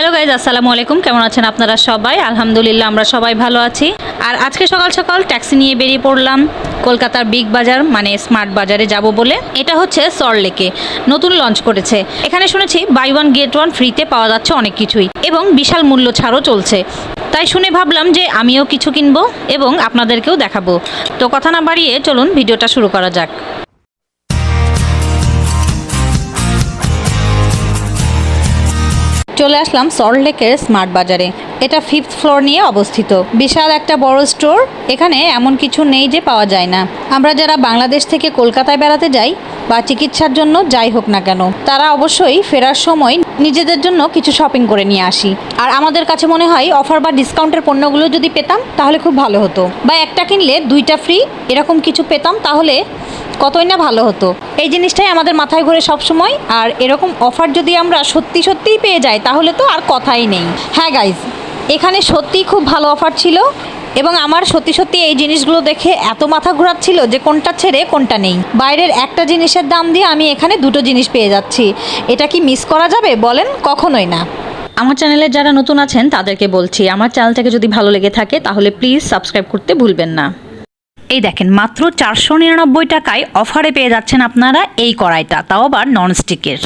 Hello guys, আসসালামু আলাইকুম। কেমন আছেন আপনারা সবাই? আলহামদুলিল্লাহ, আমরা সবাই ভালো আছি। আর আজকে সকাল সকাল ট্যাক্সি নিয়ে বেরিয়ে পড়লাম কলকাতার বিগ বাজার মানে স্মার্ট বাজারে যাব বলে। এটা হচ্ছে সরলেকে নতুন লঞ্চ করেছে। এখানে শুনেছি বাই ওয়ান, গেট ওয়ান ফ্রিতে পাওয়া যাচ্ছে অনেক কিছুই এবং বিশাল মূল্য ছাড়ও চলছে। তাই শুনে ভাবলাম যে আমিও কিছু কিনবো এবং আপনাদেরকেও দেখাবো। তো কথা না বাড়িয়ে চলুন, ভিডিওটা শুরু করা যাক। চলে আসলাম সল্টলেকের স্মার্ট বাজারে এটা ফিফথ ফ্লোর নিয়ে অবস্থিত। বিশাল একটা বড় স্টোর এখানে এমন কিছু নেই যে পাওয়া যায় না। আমরা যারা বাংলাদেশ থেকে কলকাতায় বেড়াতে যাই, বা চিকিৎসার জন্য যাই হোক না কেন, তারা অবশ্যই ফেরার সময় নিজেদের জন্য কিছু শপিং করে নিয়ে আসি। আর আমাদের কাছে মনে হয় অফার বা ডিসকাউন্টের পণ্যগুলো যদি পেতাম, তাহলে খুব ভালো হতো। বা একটা কিনলে দুইটা ফ্রি এরকম কিছু পেতাম, তাহলে কতই না ভালো হতো। এই জিনিসটাই আমাদের মাথায় ঘুরে সব সময় আর এরকম অফার যদি আমরা সত্যি সত্যিই পেয়ে যাই, তাহলে তো আর কথাই নেই। হ্যাঁ গাইজ এখানে সত্যিই খুব ভালো অফার ছিল এবং আমার সত্যি সত্যি এই জিনিসগুলো দেখে এত মাথা ঘোরাচ্ছিল যে কোনটা ছেড়ে কোনটা নেই। বাইরের একটা জিনিসের দাম দিয়ে আমি এখানে দুটো জিনিস পেয়ে যাচ্ছি। এটা কি মিস করা যাবে বলেন? কখনোই না। আমার চ্যানেলে যারা নতুন আছেন, তাদেরকে বলছি, আমার চ্যানেলটাকে যদি ভালো লেগে থাকে, তাহলে প্লিজ সাবস্ক্রাইব করতে ভুলবেন না। এই দেখেন, মাত্র চারশো নিরানব্বই টাকায় অফারে পেয়ে যাচ্ছেন আপনারা এই কড়াইটা। তাও আবার ননস্টিকের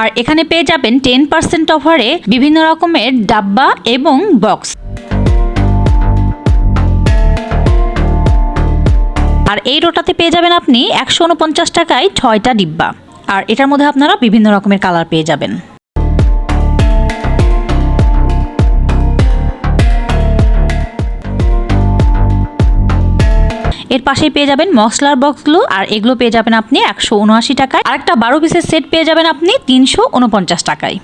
আর এখানে পেয়ে যাবেন টেন পার্সেন্ট অফারে বিভিন্ন রকমের ডাব্বা এবং বক্স আর এই রোটাতে পেয়ে যাবেন আপনি একশো উনপঞ্চাশ টাকায় ছয়টা ডিব্বা। আর এটার মধ্যে আপনারা বিভিন্ন রকমের কালার পেয়ে যাবেন। এর পাশেই পেয়ে যাবেন মশলার বক্সগুলো, আর এগুলো পেয়ে যাবেন আপনি একশো উনআশি টাকায়। আর একটা বারো পিসের সেট পেয়ে যাবেন আপনি তিনশো উনপঞ্চাশ টাকায়।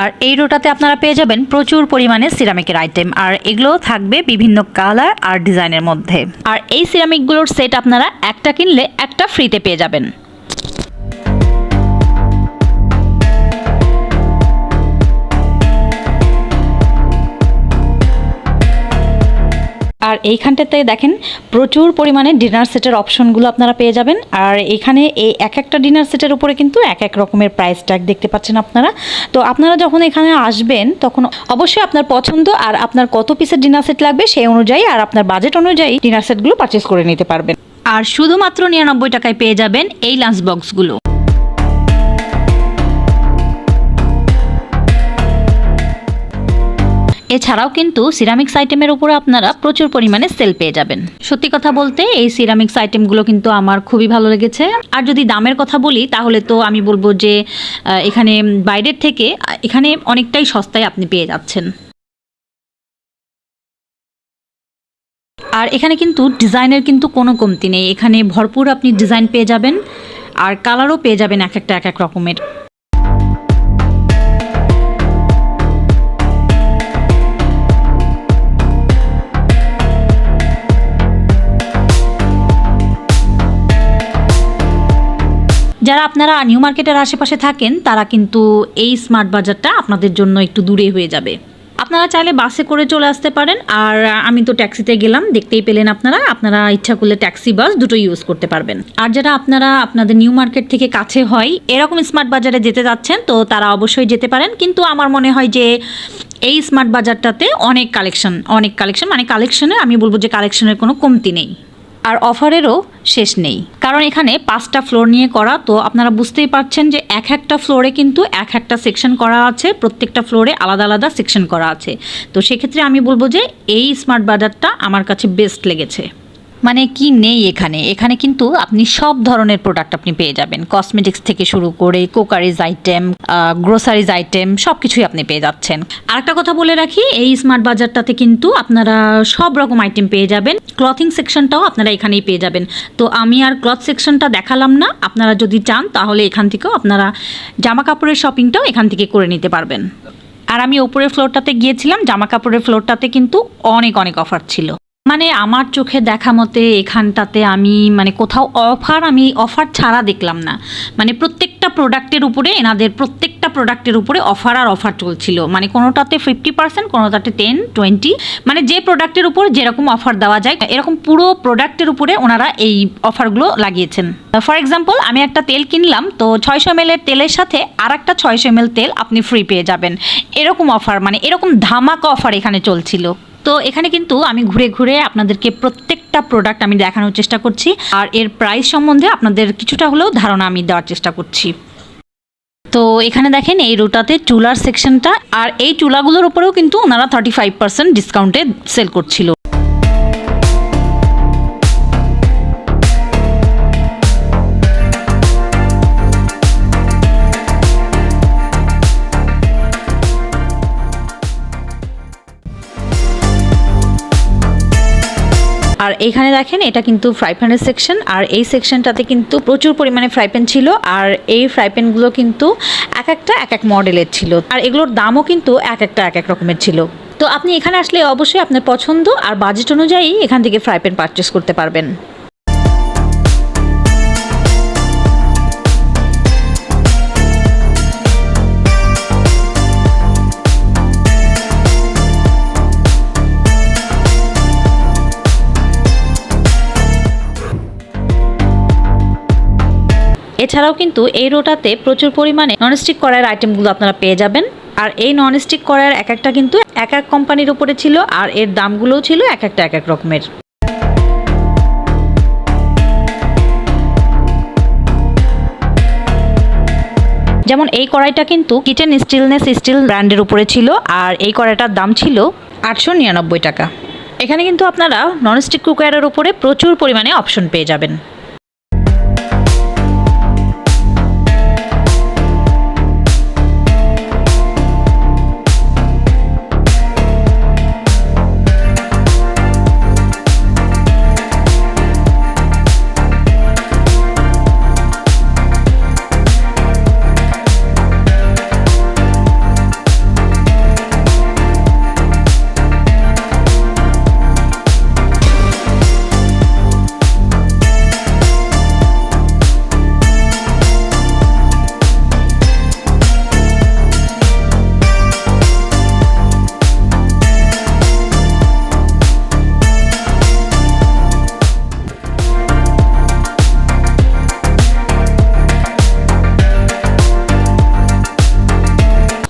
আর এই রোটাতে আপনারা পেয়ে যাবেন প্রচুর পরিমাণে সিরামিকের আইটেম আর এগুলো থাকবে বিভিন্ন কালার আর ডিজাইনের মধ্যে। আর এই সিরামিকগুলোর সেট আপনারা একটা কিনলে একটা ফ্রিতে পেয়ে যাবেন। আর এইখানটাতে দেখেন প্রচুর পরিমাণে ডিনার সেটের অপশনগুলো আপনারা পেয়ে যাবেন। আর এখানে এই এক একটা ডিনার সেটের উপরে কিন্তু এক এক রকমের প্রাইস ট্যাগ দেখতে পাচ্ছেন আপনারা। তো আপনারা যখন এখানে আসবেন, তখন অবশ্যই আপনার পছন্দ আর আপনার কত পিসের ডিনার সেট লাগবে সেই অনুযায়ী আর আপনার বাজেট অনুযায়ী ডিনার সেটগুলো পারচেস করে নিতে পারবেন। আর শুধুমাত্র নিরানব্বই টাকায় পেয়ে যাবেন এই লাঞ্চ বক্সগুলো এছাড়াও কিন্তু সিরামিক্স আইটেমের উপরে আপনারা প্রচুর পরিমাণে সেল পেয়ে যাবেন। সত্যি কথা বলতে, এই সিরামিক্স আইটেমগুলো কিন্তু আমার খুবই ভালো লেগেছে। আর যদি দামের কথা বলি, তাহলে তো আমি বলব যে এখানে বাইরের থেকে এখানে অনেকটাই সস্তায় আপনি পেয়ে যাচ্ছেন। আর এখানে কিন্তু ডিজাইনের কিন্তু কোনো কমতি নেই। এখানে ভরপুর আপনি ডিজাইন পেয়ে যাবেন, আর কালারও পেয়ে যাবেন এক একটা, এক এক রকমের। যারা আপনারা নিউ মার্কেটের আশেপাশে থাকেন, তারা কিন্তু এই স্মার্ট বাজারটা আপনাদের জন্য একটু দূরে হয়ে যাবে। আপনারা চাইলে বাসে করে চলে আসতে পারেন, আর আমি তো ট্যাক্সিতে গেলাম, দেখতেই পেলেন আপনারা আপনারা ইচ্ছা করলে ট্যাক্সি বাস দুটো ইউজ করতে পারবেন। আর যারা আপনারা আপনাদের নিউ মার্কেট থেকে কাছে হয়, এরকম স্মার্ট বাজারে যেতে যাচ্ছেন, তো তারা অবশ্যই যেতে পারেন। কিন্তু আমার মনে হয় যে এই স্মার্ট বাজারটাতে অনেক কালেকশন অনেক কালেকশন মানে কালেকশনে আমি বলব যে কালেকশনের কোনো কমতি নেই। আর অফারেরও শেষ নেই। কারণ এখানে পাঁচটা ফ্লোর নিয়ে করা, তো আপনারা বুঝতেই পারছেন যে এক একটা ফ্লোরে কিন্তু এক একটা সেকশন করা আছে, প্রত্যেকটা ফ্লোরে আলাদা আলাদা সেকশন করা আছে। তো সেক্ষেত্রে আমি বলব যে এই স্মার্ট বাজারটা আমার কাছে বেস্ট লেগেছে। মানে কি নেই এখানে? এখানে কিন্তু আপনি সব ধরনের প্রোডাক্ট আপনি পেয়ে যাবেন। কসমেটিক্স থেকে শুরু করে কোকারিজ আইটেম গ্রোসারিজ আইটেম সব কিছুই আপনি পেয়ে যাচ্ছেন। আরেকটা কথা বলে রাখি, এই স্মার্ট বাজারটাতে কিন্তু আপনারা সব রকম আইটেম পেয়ে যাবেন। ক্লথিং সেকশনটাও আপনারা এখানেই পেয়ে যাবেন। তো আমি আর ক্লথ সেকশনটা দেখালাম না। আপনারা যদি চান, তাহলে এখান থেকেও আপনারা জামা কাপড়ের শপিংটাও এখান থেকে করে নিতে পারবেন। আর আমি ওপরের ফ্লোরটাতে গিয়েছিলাম জামা কাপড়ের ফ্লোরটাতে কিন্তু অনেক অনেক অফার ছিল। মানে আমার চোখে দেখা মতে এখানটাতে আমি মানে কোথাও অফার আমি অফার ছাড়া দেখলাম না। মানে প্রত্যেকটা প্রোডাক্টের উপরে, এনাদের প্রত্যেকটা প্রোডাক্টের উপরে অফার আর অফার চলছিল। মানে কোনোটাতে ফিফটি পার্সেন্ট কোনোটাতে টেন টোয়েন্টি মানে যে প্রোডাক্টের উপর যেরকম অফার দেওয়া যায়, এরকম পুরো প্রোডাক্টের উপরে ওনারা এই অফারগুলো লাগিয়েছেন। ফর এক্সাম্পল আমি একটা তেল কিনলাম, তো ছয়শো এম তেলের সাথে আর একটা ছয়শো এম তেল আপনি ফ্রি পেয়ে যাবেন। এরকম অফার মানে এরকম ধামাকা অফার এখানে চলছিল। তো এখানে কিন্তু আমি ঘুরে ঘুরে আপনাদেরকে প্রত্যেকটা প্রোডাক্ট আমি দেখানোর চেষ্টা করছি। আর এর প্রাইস সম্বন্ধে আপনাদের কিছুটা হলেও ধারণা আমি দেওয়ার চেষ্টা করছি। তো এখানে দেখেন, এই রোটাতে চুলার সেকশনটা আর এই চুলাগুলোর উপরেও কিন্তু ওনারা থার্টি ফাইভ পার্সেন্ট ডিসকাউন্টে সেল করছিল। আর এখানে দেখেন, এটা কিন্তু ফ্রাই প্যানের সেকশন আর এই সেকশনটাতে কিন্তু প্রচুর পরিমাণে ফ্রাই প্যান ছিল, আর এই ফ্রাই প্যানগুলো কিন্তু এক একটা, এক এক মডেলের ছিল। আর এগুলোর দামও কিন্তু এক একটা, এক এক রকমের ছিল। তো আপনি এখানে আসলে অবশ্যই আপনার পছন্দ, আর বাজেট অনুযায়ী এখান থেকে ফ্রাই প্যান পারচেস করতে পারবেন। এছাড়াও কিন্তু এই রোটাতে প্রচুর পরিমাণে ননস্টিক করার আইটেমগুলো আপনারা পেয়ে যাবেন। আর এই ননস্টিক করার এক একটা কিন্তু এক এক কোম্পানির উপরে ছিল, আর এর দামগুলোও ছিল এক একটা এক এক রকমের। যেমন এই কড়াইটা কিন্তু কিচেন স্টিলনেস স্টিল ব্র্যান্ডের উপরে ছিল, আর এই কড়াইটার দাম ছিল আটশো নিরানব্বই টাকা। এখানে কিন্তু আপনারা ননস্টিক কুকারের উপরে প্রচুর পরিমাণে অপশন পেয়ে যাবেন।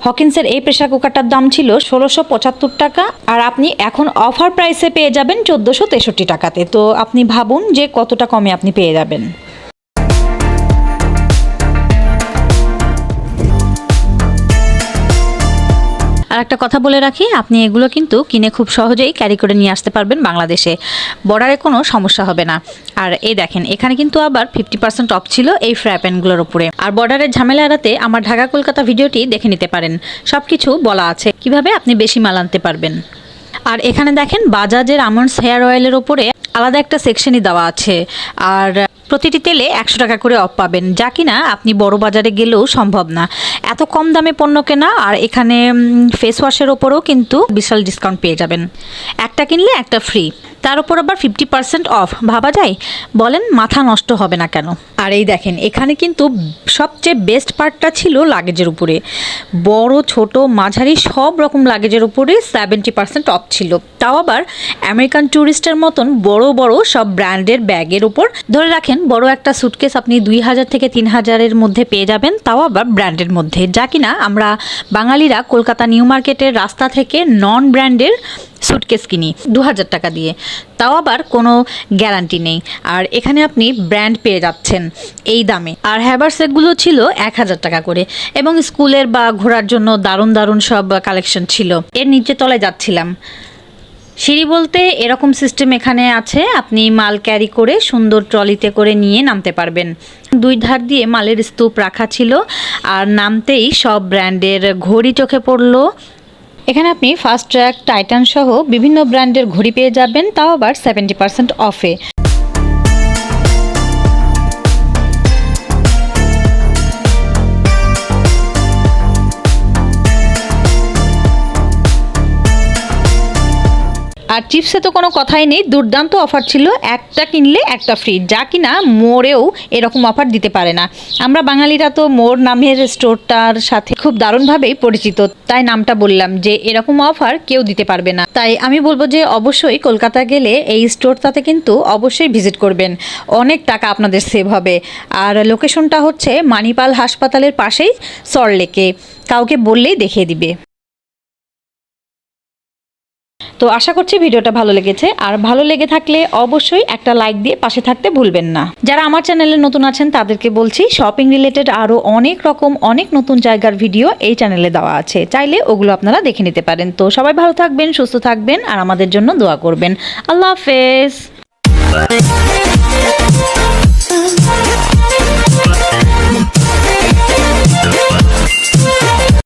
হকিন্সের এই প্রেশার কুকারটার দাম ছিল ষোলোশো পঁচাত্তর টাকা আর আপনি এখন অফার প্রাইসে পেয়ে যাবেন চোদ্দোশো তেষট্টি টাকাতে। তো আপনি ভাবুন যে কতটা কমে আপনি পেয়ে যাবেন। আর একটা কথা বলে রাখি, আপনি এগুলো কিন্তু কিনে খুব সহজেই ক্যারি করে নিয়ে আসতে পারবেন বাংলাদেশে। বর্ডারে কোনো সমস্যা হবে না। আর এই দেখেন, এখানে কিন্তু আবার ফিফটি পার্সেন্ট অফ ছিল এই ফ্রাই প্যানগুলোর উপরে। আর বর্ডারের ঝামেলা এড়াতে আমার ঢাকা কলকাতা ভিডিওটি দেখে নিতে পারেন। সব কিছু বলা আছে, কীভাবে আপনি বেশি মাল আনতে পারবেন। আর এখানে দেখেন, বাজাজের আমন্ডস হেয়ার অয়েলের ওপরে আলাদা একটা সেকশনই দেওয়া আছে। আর প্রতিটি তেলে একশো টাকা করে অফ পাবেন, যা কিনা আপনি বড় বাজারে গেলেও সম্ভব না। এত কম দামে পণ্য কেনা আর এখানে ফেস ওয়াশের ওপরেও কিন্তু বিশাল ডিসকাউন্ট পেয়ে যাবেন। একটা কিনলে একটা ফ্রি তার উপর আবার ফিফটি পার্সেন্ট অফ ভাবা যায়? বলেন, মাথা নষ্ট হবে না কেন? আর এই দেখেন, এখানে কিন্তু সবচেয়ে বেস্ট পার্টটা ছিল লাগেজের উপরে। বড়, ছোট, মাঝারি, সব রকম লাগেজের উপরে সেভেন্টি পার্সেন্ট অফ ছিল। তাও আবার আমেরিকান ট্যুরিস্টের মতন বড় বড় সব ব্র্যান্ডের ব্যাগের উপর। ধরে রাখেন বড় একটা সুটকেস আপনি দুই হাজার থেকে তিন হাজারের মধ্যে পেয়ে যাবেন, তাও আবার ব্র্যান্ডের মধ্যে। যা কিনা আমরা বাঙালিরা কলকাতা নিউ মার্কেটের রাস্তা থেকে নন ব্র্যান্ডের সুটকেস কিনি, দু হাজার টাকা দিয়ে। তাও আবার কোনো গ্যারান্টি নেই। আর এখানে আপনি ব্র্যান্ড পেয়ে যাচ্ছেন এই দামে। আর হ্যাবার সেটগুলো ছিল এক হাজার টাকা করে। এবং স্কুলের বা ঘোরার জন্য দারুণ দারুণ সব কালেকশন ছিল। এর নিচে তলায় যাচ্ছিলাম। সিঁড়ি বলতে এরকম সিস্টেম এখানে আছে, আপনি মাল ক্যারি করে সুন্দর ট্রলিতে করে নিয়ে নামতে পারবেন। দুই ধার দিয়ে মালের স্তূপ রাখা ছিল, আর নামতেই সব ব্র্যান্ডের ঘড়ি চোখে পড়ল। এখানে আপনি ফাস্ট ট্র্যাক টাইটান সহ বিভিন্ন ব্র্যান্ডের ঘড়ি পেয়ে যাবেন, তাও আবার সেভেন্টি পার্সেন্ট অফে আর চিপসে তো কোনো কথাই নেই। দুর্দান্ত অফার ছিল। একটা কিনলে একটা ফ্রি যা কিনা মোড়েও এরকম অফার দিতে পারে না। আমরা বাঙালিরা তো মোর নামের স্টোরটার সাথে খুব দারুণভাবেই পরিচিত। তাই নামটা বললাম যে, এরকম অফার কেউ দিতে পারবে না। তাই আমি বলব যে, অবশ্যই কলকাতা গেলে এই স্টোরটাতে কিন্তু অবশ্যই ভিজিট করবেন। অনেক টাকা আপনাদের সেভ হবে। আর লোকেশনটা হচ্ছে মানিপাল হাসপাতালের পাশেই সরলেকে কাউকে বললেই দেখিয়ে দিবে। তো আশা করছি ভিডিওটা ভালো লেগেছে। আর ভালো লেগে থাকলে অবশ্যই একটা লাইক দিয়ে পাশে থাকতে ভুলবেন না। যারা আমার চ্যানেলে নতুন আছেন, তাদেরকে বলছি শপিং রিলেটেড আরও অনেক রকম, অনেক নতুন জায়গার ভিডিও এই চ্যানেলে দেওয়া আছে। চাইলে ওগুলো আপনারা দেখে নিতে পারেন। তো সবাই ভালো থাকবেন, সুস্থ থাকবেন, আর আমাদের জন্য দোয়া করবেন। আল্লাহ হাফেজ।